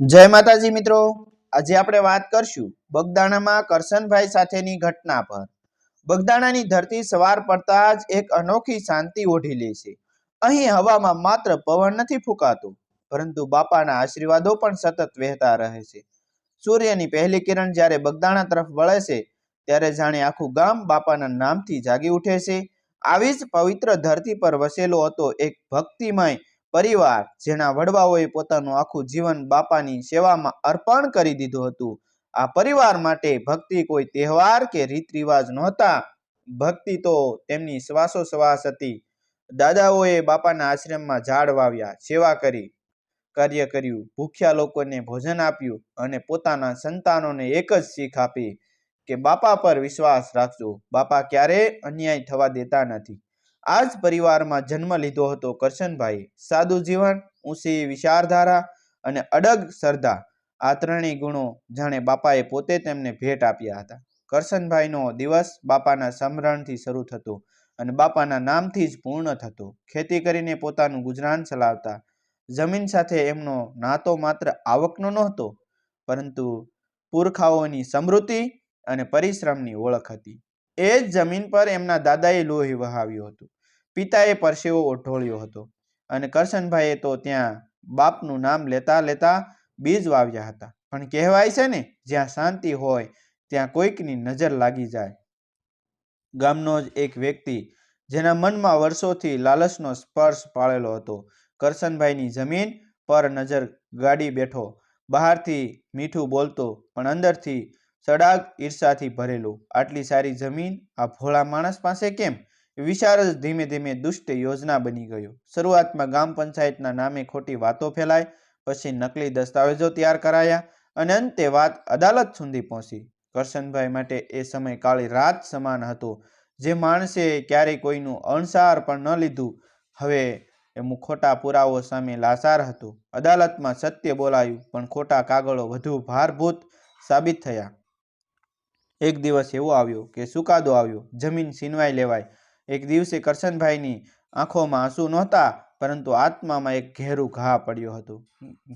જય માતાજી મિત્રો. આજે આપણે વાત કરશું બગદાણામાં કરશનભાઈ સાથેની ઘટના પર. બગદાણાની ધરતી સવાર પડતા જ એક અનોખી શાંતિ ઓઢી લે છે. અહીં હવામાં માત્ર પવન નથી ફૂંકાતો, પરંતુ બાપાના આશીર્વાદો પણ સતત વહેતા રહે છે. સૂર્યની પહેલી કિરણ જ્યારે બગદાણા તરફ વળે છે, ત્યારે જાણે આખું ગામ બાપાના નામથી જાગી ઉઠે છે. આવી જ પવિત્ર ધરતી પર વસેલો હતો એક ભક્તિમય પરિવાર જેના વડવાઓએ પોતાનું આખું જીવન બાપાની સેવામાં અર્પણ કરી દીધું હતું. આ પરિવાર માટે ભક્તિ કોઈ તહેવાર કે રીત રિવાજ નહોતા. ભક્તિ તો તેમની શ્વાસોશ્વાસ હતી. દાદાઓએ બાપાના આશ્રમમાં ઝાડ વાવ્યા, સેવા કરી, કાર્ય કર્યું, ભૂખ્યા લોકોને ભોજન આપ્યું અને પોતાના સંતાનોને એક જ શીખ આપી કે બાપા પર વિશ્વાસ રાખજો. બાપા ક્યારેય અન્યાય થવા દેતા નથી. આ જ પરિવારમાં જન્મ લીધો હતો કરશનભાઈ. સાદું જીવન ઊંસી વિચારધારા અને અડગ શ્રદ્ધા. આ ત્રણેય ગુણો જાણે બાપાએ પોતે તેમને ભેટ આપ્યા હતા. કરશનભાઈનો દિવસ બાપાના સમરણથી શરૂ થતો અને બાપાના નામથી જ પૂર્ણ થતો. ખેતી કરીને પોતાનું ગુજરાન ચલાવતા. જમીન સાથે એમનો નાતો માત્ર આવકનો નહોતો, પરંતુ પુરખાઓની સમૃદ્ધિ અને પરિશ્રમની ઓળખ હતી. એ જ જમીન પર એમના દાદાએ લોહી વહાવ્યું હતું. પિતાએ પરસેવો ઓઢોળ્યો હતો અને કરશનભાઈએ તો ત્યાં બાપનું નામ લેતા લેતા બીજ વાવ્યા હતા. પણ કહેવાય છે ને, જ્યાં શાંતિ હોય, ત્યાં કોઈકની નજર લાગી જાય. ગામનો જ એક વ્યક્તિ, જેના મનમાં વર્ષોથી લાલચનો સ્પર્શ પાળેલો હતો, કરશનભાઈની જમીન પર નજર ગાડી બેઠો, બહારથી મીઠું બોલતો, પણ અંદરથી સડાગ ઈર્ષાથી ભરેલું. આટલી સારી જમીન, આ ભોળા માણસ પાસે કેમ? વિચાર ધીમે ધીમે દુષ્ટ યોજના બની ગયો. શરૂઆતમાં ગામ પંચાયતના નામે ખોટી વાતો ફેલાય પછી નકલી દસ્તાવેજો તૈયાર કરાયા અને અંતે વાત અદાલત સુધી પહોંચી. કરશનભાઈ માટે એ સમય કાળી રાત સમાન હતો. જે માણસે ક્યારેય કોઈનું અણસાર પણ ન લીધું. હવે એમ ખોટા પુરાવો સામે લાસાર હતું. અદાલતમાં સત્ય બોલાયું, પણ ખોટા કાગળો વધુ ભારભૂત સાબિત થયા. એક દિવસ એવો આવ્યો કે સુકાદો આવ્યો, જમીન છીનવાઈ લેવાય. એક દિવસે કરશનભાઈની આંખોમાં આંસુ નહોતા, પરંતુ આત્મામાં એક ઘેરું ઘા પડ્યો હતો.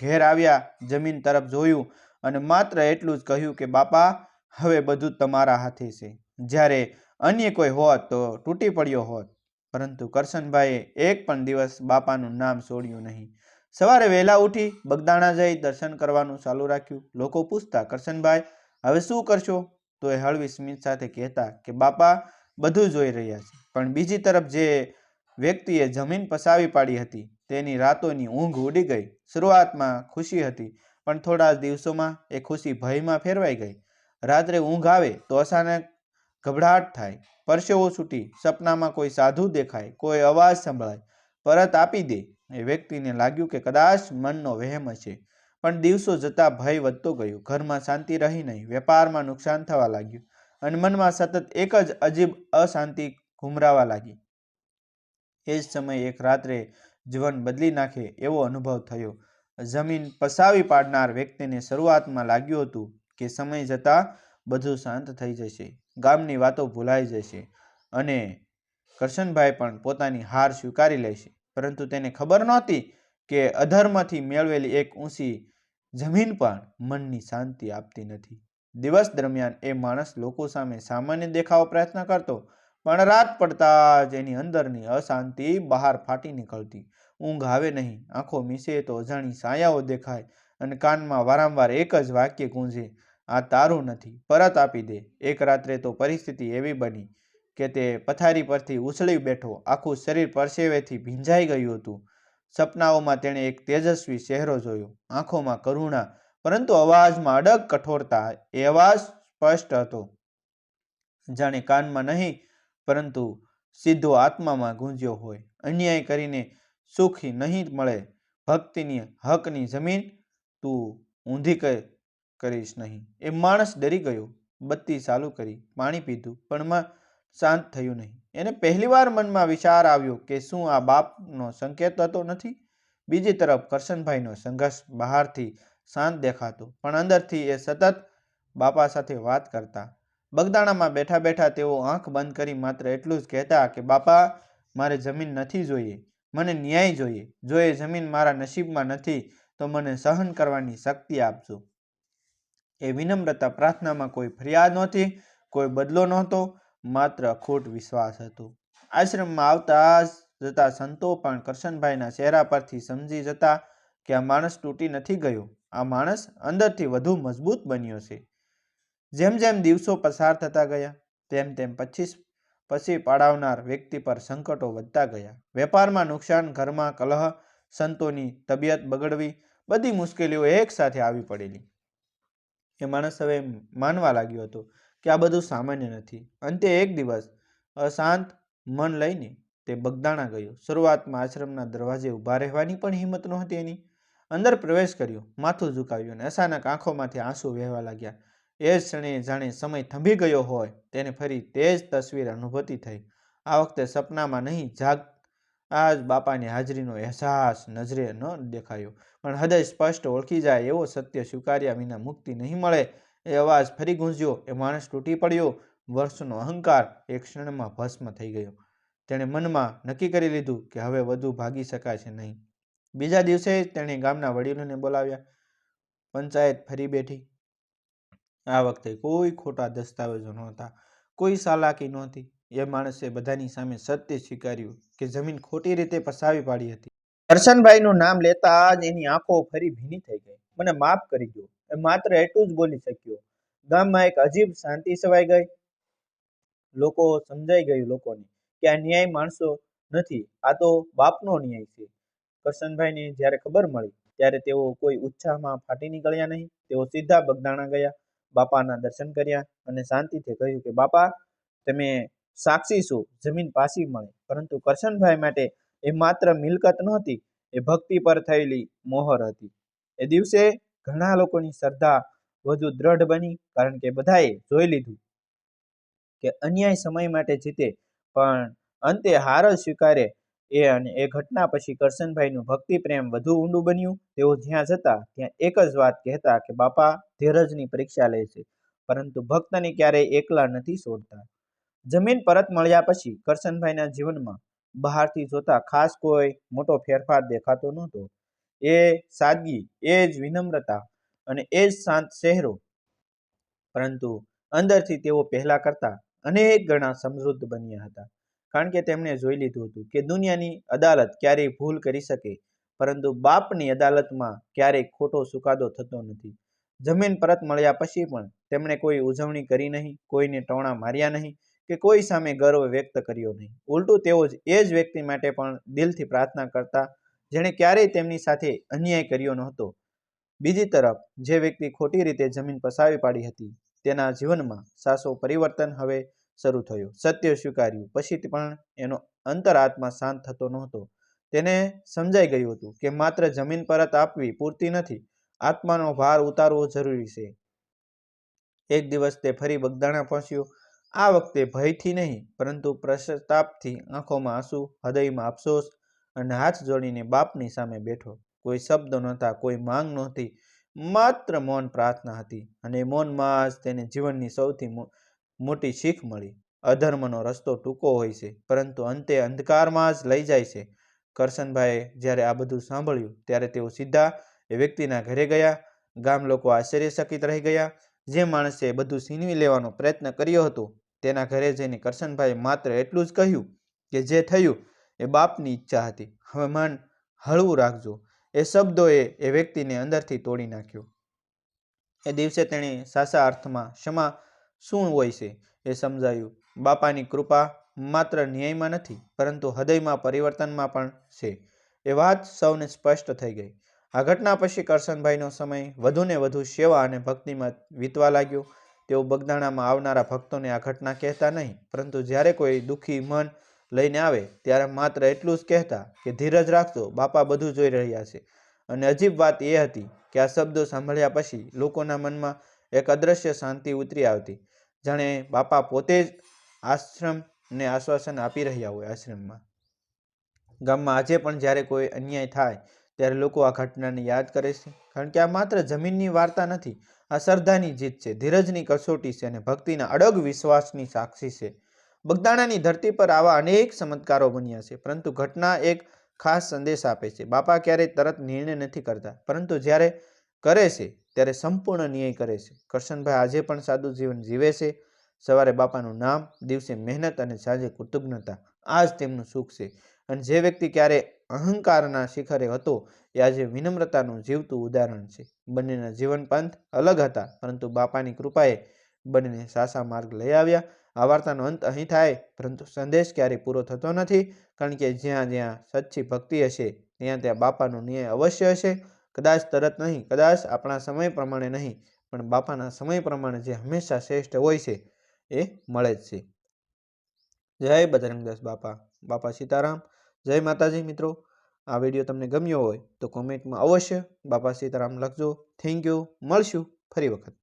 ઘેર આવ્યા, જમીન તરફ જોયું અને માત્ર એટલું જ કહ્યું કે, બાપા, હવે બધું તમારા હાથે છે. જ્યારે અન્ય કોઈ હોત તો તૂટી પડ્યો હોત. પરંતુ કરશનભાઈએ એક પણ દિવસ બાપાનું નામ છોડ્યું નહીં. સવારે વહેલા ઉઠી બગદાણા જઈ દર્શન કરવાનું ચાલુ રાખ્યું. લોકો પૂછતા, કરશનભાઈ, હવે શું કરશો? તો એ હળવી સ્મિત સાથે કહેતા કે, બાપા, બધું જોઈ રહ્યા છે. પણ બીજી તરફ જે વ્યક્તિએ જમીન પસાવી પાડી હતી, તેની રાતોની ઊંઘ ઉડી ગઈ. શરૂઆતમાં ખુશી હતી, પણ થોડા દિવસોમાં એ ખુશી ભયમાં ફેરવાઈ ગઈ. રાત્રે ઊંઘ આવે તો અચાનક ગભરાટ થાય. પરસેવો છૂટી, સપનામાં કોઈ સાધુ દેખાય, કોઈ અવાજ સંભળાય. પરત આપી દે. એ વ્યક્તિને લાગ્યું કે કદાચ મનનો વહેમ હશે. પણ દિવસો જતા ભય વધતો ગયો. ઘરમાં શાંતિ રહી નહીં. વેપારમાં નુકસાન થવા લાગ્યું. અને મનમાં સતત એક જ અજીબ અશાંતિ ઘુમરાવા લાગી. એ જ સમયે એક રાત્રે જીવન બદલી નાખે એવો અનુભવ થયો. જમીન પસાવી પાડનાર વ્યક્તિને શરૂઆતમાં લાગ્યું હતું કે સમય જતાં બધું શાંત થઈ જશે. ગામની વાતો ભૂલાઈ જશે અને કરશનભાઈ પણ પોતાની હાર સ્વીકારી લેશે. પરંતુ તેને ખબર નહોતી કે અધર્મથી મેળવેલી એક ઊંચી જમીન પણ મનની શાંતિ આપતી નથી. દિવસ દરમિયાન એ માણસ લોકો સામે સામાન્ય દેખાવો પ્રયત્ન કરતો, પણ રાત પડતા જ એની અંદરની અશાંતિ બહાર ફાટી નીકળતી. ઊંઘ આવે નહીં, આંખો મીસે તો અજાણી સાયાઓ દેખાય અને કાનમાં વારંવાર એક જ વાક્ય ગુંજે, આ તારું નથી, પરત આપી દે. એક રાત્રે તો પરિસ્થિતિ એવી બની કે તે પથારી પરથી ઉછળી બેઠો, આખું શરીર પરસેવેથી ભીંજાઈ ગયું હતું. સપનાઓમાં તેણે એક તેજસ્વી ચહેરો જોયો. આંખોમાં કરુણા, પરંતુ અવાજમાં અડગ કઠોરતા એ અવાજ સ્પષ્ટ હતો. જાણે કાનમાં નહીં, પરંતુ સીધો આત્મામાં ગુંજ્યો હોય. અન્યાય કરીને સુખ નહીં મળે. ભક્તિની હકની જમીન તું ઊંધી કરીશ નહીં. એ માણસ ડરી ગયો. બત્તી ચાલુ કરી. પાણી પીધું. પણ માં શાંત થયું નહીં. એને પહેલીવાર મનમાં વિચાર આવ્યો કે શું આ બાપનો સંકેત હતો નથી? બીજી તરફ કરશનભાઈનો સંઘર્ષ બહારથી શાંત દેખાતો, પણ અંદરથી એ સતત બાપા સાથે વાત કરતા. બગદાણામાં બેઠા બેઠા તેઓ આંખ બંધ કરી માત્ર એટલું જ કહેતા કે, બાપા, મારે જમીન નથી જોઈએ. મને ન્યાય જોઈએ. જો એ જમીન મારા નસીબમાં નથી, તો મને સહન કરવાની શક્તિ આપજો. એ વિનમ્રતા પ્રાર્થનામાં કોઈ ફરિયાદ નહોતી, કોઈ બદલો નહોતો માત્ર ખોટ વિશ્વાસ હતો. આશ્રમમાં આવતા જતા સંતો પણ કરશનભાઈના ચહેરા પરથી સમજી જતા કે આ માણસ તૂટી નથી ગયો. આ માણસ અંદરથી વધુ મજબૂત બન્યો છે. જેમ જેમ દિવસો પસાર થતા ગયા, તેમ તેમ પચીસ પછી પાડાવનાર વ્યક્તિ પર સંકટો વધતા ગયા. વેપારમાં નુકસાન, ઘરમાં કલહ, સંતોની તબિયત બગડવી, બધી મુશ્કેલીઓ એકસાથે આવી પડેલી. એ માણસ હવે માનવા લાગ્યો હતો કે આ બધું સામાન્ય નથી. અંતે એક દિવસ અશાંત મન લઈને તે બગદાણા ગયો. શરૂઆતમાં આશ્રમના દરવાજે ઊભા રહેવાની પણ હિંમત નહોતી એની. અંદર પ્રવેશ કર્યો. માથું ઝુકાવ્યું અને અચાનક આંખોમાંથી આંસુ વહેવા લાગ્યા. એ જ ક્ષણે જાણે સમય થંભી ગયો હોય તેને ફરી તે જ તસવીર અનુભૂતિ થઈ. આ વખતે સપનામાં નહીં, જાગ આ જ બાપાની હાજરીનો અહેસાસ નજરે ન દેખાયો. પણ હૃદય સ્પષ્ટ ઓળખી જાય એવો સત્ય સ્વીકાર્યા વિના મુક્તિ નહીં મળે એ અવાજ ફરી ગુંજ્યો. એ માણસ તૂટી પડ્યો. વર્ષનો અહંકાર એક ક્ષણમાં ભસ્મ થઈ ગયો. તેણે મનમાં નક્કી કરી લીધું કે હવે વધુ ભાગી શકાશે નહીં. બીજા દિવસે તેણે ગામના વડીલોને બોલાવ્યા. પંચાયત ફરી બેઠી. આ વખતે કોઈ ખોટા દસ્તાવેજો નહોતા. કોઈ સાલાકી નહોતી. એ માણસે બધાની સામે સત્ય સ્વીકાર્યું કે જમીન ખોટી રીતે પસાવી પાડી હતી. દર્શનભાઈનું નામ લેતા જ એની આંખો ફરી ભીની થઈ ગઈ. મને માફ કરી દો એ માત્ર એટલું જ બોલી શક્યો. ગામમાં એક અજીબ શાંતિ છવાઈ ગઈ. લોકો સમજાઈ ગયું લોકોને કે આ ન્યાય માણસો નથી, આ તો બાપનો ન્યાય છે. કરશનભાઈને જ્યારે ખબર મળી, ત્યારે તેઓ કોઈ ઉત્સાહમાં ફાટી નીકળ્યા નહીં. તેઓ સીધા બગદાણા ગયા, બાપાના દર્શન કર્યા અને શાંતિથી કહ્યું કે, બાપા, તમે સાક્ષી છો, જમીન પાછી મળે. પરંતુ કરશનભાઈ માટે એ માત્ર મિલકત નહોતી, એ ભક્તિ પર થયેલી મોહર હતી. એ દિવસે ઘણા લોકોની શ્રદ્ધા વધુ દ્રઢ બની કારણ કે બધાએ જોઈ લીધું કે અન્યાય સમય માટે જીતે, પણ અંતે હાર જ સ્વીકારે એ અને એ ઘટના પછી કરશનભાઈનું ભક્તિ પ્રેમ વધુ ઊંડું બન્યું. તેઓ જ્યાં જતા, ત્યાં એક જ વાત કહેતા કે, બાપા, ધીરજની પરીક્ષા લે છે. પરંતુ ભક્તને ક્યારેય એકલા નથી છોડતા. જમીન પરત મળ્યા પછી કરશનભાઈના જીવનમાં બહારથી જોતા ખાસ કોઈ મોટો ફેરફાર દેખાતો નહોતો. એ સાદગી, એ જ વિનમ્રતા અને એ જ શાંત ચહેરો. પરંતુ અંદરથી તેઓ પહેલા કરતા અનેક ગણા સમૃદ્ધ બન્યા હતા. કારણ કે તેમણે જોઈ લીધું હતું કે દુનિયાની અદાલત ક્યારેય ભૂલ કરી શકે, પરંતુ બાપની અદાલતમાં ક્યારેય ખોટો ચુકાદો થતો નથી. જમીન પરત મળ્યા પછી પણ તેમણે કોઈ ઉજવણી કરી નહીં, કોઈને ટોણા માર્યા નહીં કે કોઈ સામે ગર્વ વ્યક્ત કર્યો નહીં. ઉલટું તેઓ જ એ જ વ્યક્તિ માટે પણ દિલથી પ્રાર્થના કરતા જેણે ક્યારેય તેમની સાથે અન્યાય કર્યો નહોતો. બીજી તરફ, જે વ્યક્તિ ખોટી રીતે જમીન પસાવી પાડી હતી, તેના જીવનમાં સાસો પરિવર્તન હવે શરૂ થયું. સત્ય સ્વીકાર્યું. પછી પણ એનો અંતરાત્મા શાંત થતો નહોતો. તેને સમજાઈ ગયું હતું કે માત્ર જમીન પરત આપવી પૂરતી નથી. આત્માનો ભાર ઉતારવો જરૂરી છે. એક દિવસ તે ફરી બગદાણા પહોંચ્યો. આ વખતે ભયથી નહીં, પરંતુ પ્રસ્તાપથી આંખોમાં આંસુ, હૃદયમાં અફસોસ અને હાથ જોડીને બાપની સામે બેઠો. કોઈ શબ્દ નહોતા, કોઈ માંગ નહોતી, માત્ર મૌન પ્રાર્થના હતી અને મૌનમાં જ તેને જીવનની સૌથી મોટી શીખ મળી. અધર્મનો રસ્તો ટૂંકો હોય છે, પરંતુ અંતે અંધકારમાં જ લઈ જાય છે. કરશનભાઈએ જ્યારે આ બધું સાંભળ્યું, ત્યારે તેઓ સીધા એ વ્યક્તિના ઘરે ગયા. ગામ લોકો આશ્ચર્યચકિત રહી ગયા. જે માણસે બધું છીનવી લેવાનો પ્રયત્ન કર્યો હતો, તેના ઘરે જઈને કરશનભાઈએ માત્ર એટલું જ કહ્યું કે જે થયું એ બાપની ઈચ્છા હતી. હવે મન હળવું રાખજો. એ શબ્દોએ એ વ્યક્તિને અંદરથી તોડી નાખ્યો. એ દિવસે તેણે સાચા અર્થમાં ક્ષમા શું હોય છે? એ સમજાયું. બાપાની કૃપા માત્ર ન્યાયમાં નથી, પરંતુ હૃદયમાં પરિવર્તનમાં પણ છે. એ વાત સૌને સ્પષ્ટ થઈ ગઈ. આ ઘટના પછી કરશનભાઈનો સમય વધુને વધુ સેવા અને ભક્તિમાં વીતવા લાગ્યો. તેઓ બગદાણામાં આવનારા ભક્તોને આ ઘટના કહેતા નહીં, પરંતુ જ્યારે કોઈ દુઃખી મન લઈને આવે ત્યારે માત્ર એટલું જ કહેતા કે, ધીરજ રાખજો, બાપા બધું જોઈ રહ્યા છે. અને અજીબ વાત એ હતી કે આ શબ્દો સાંભળ્યા પછી લોકોના મનમાં એક અદ્રશ્ય શાંતિ ઉતરી આવતી. જાણે બાપા પોતે જ આશ્રમને આશ્વાસન આપી રહ્યા હોય આશ્રમમાં. ગામમાં આજે પણ જ્યારે કોઈ અન્યાય થાય ત્યારે લોકો આ ઘટનાને યાદ કરે છે. કારણ કે આ માત્ર જમીનની વાર્તા નથી, આ શ્રદ્ધાની જીત છે. ધીરજની કસોટી છે અને ભક્તિના અડગ વિશ્વાસની સાક્ષી છે. બગદાણાની ધરતી પર આવા અનેક ચમત્કારો બન્યા છે. પરંતુ ઘટના એક ખાસ સંદેશ આપે છે. બાપા ક્યારેય તરત નિર્ણય નથી કરતા. પરંતુ જ્યારે કરે છે, ત્યારે સંપૂર્ણ ન્યાય કરે છે. કરશનભાઈ આજે પણ સાદું જીવન જીવે છે. સવારે બાપાનું નામ, દિવસે મહેનત અને સાંજે કૃતજ્ઞતા. આ જ તેમનું સુખ છે. અને જે વ્યક્તિ ક્યારે અહંકારના શિખરે હતો, એ આજે વિનમ્રતાનું જીવતું ઉદાહરણ છે. બંનેના જીવન પંથ અલગ હતા, પરંતુ બાપાની કૃપાએ બંનેને સાસા માર્ગ લઈ આવ્યા. આ વાર્તાનો અંત અહીં થાય, પરંતુ સંદેશ ક્યારેય પૂરો થતો નથી, કારણ કે જ્યાં જ્યાં સચ્ચી ભક્તિ હશે, ત્યાં ત્યાં બાપાનો ન્યાય અવશ્ય હશે. કદાચ તરત નહીં, કદાચ આપણા સમય પ્રમાણે નહીં, પણ બાપાના સમય પ્રમાણે જે હંમેશા શ્રેષ્ઠ હોય છે, એ મળે જ છે. જય બજરંગદાસ બાપા બાપા સીતારામ. જય માતાજી મિત્રો. આ વીડિયો તમને ગમ્યો હોય તો કોમેન્ટમાં અવશ્ય બાપા સીતારામ લખજો. Thank you. મળશું ફરી વખત.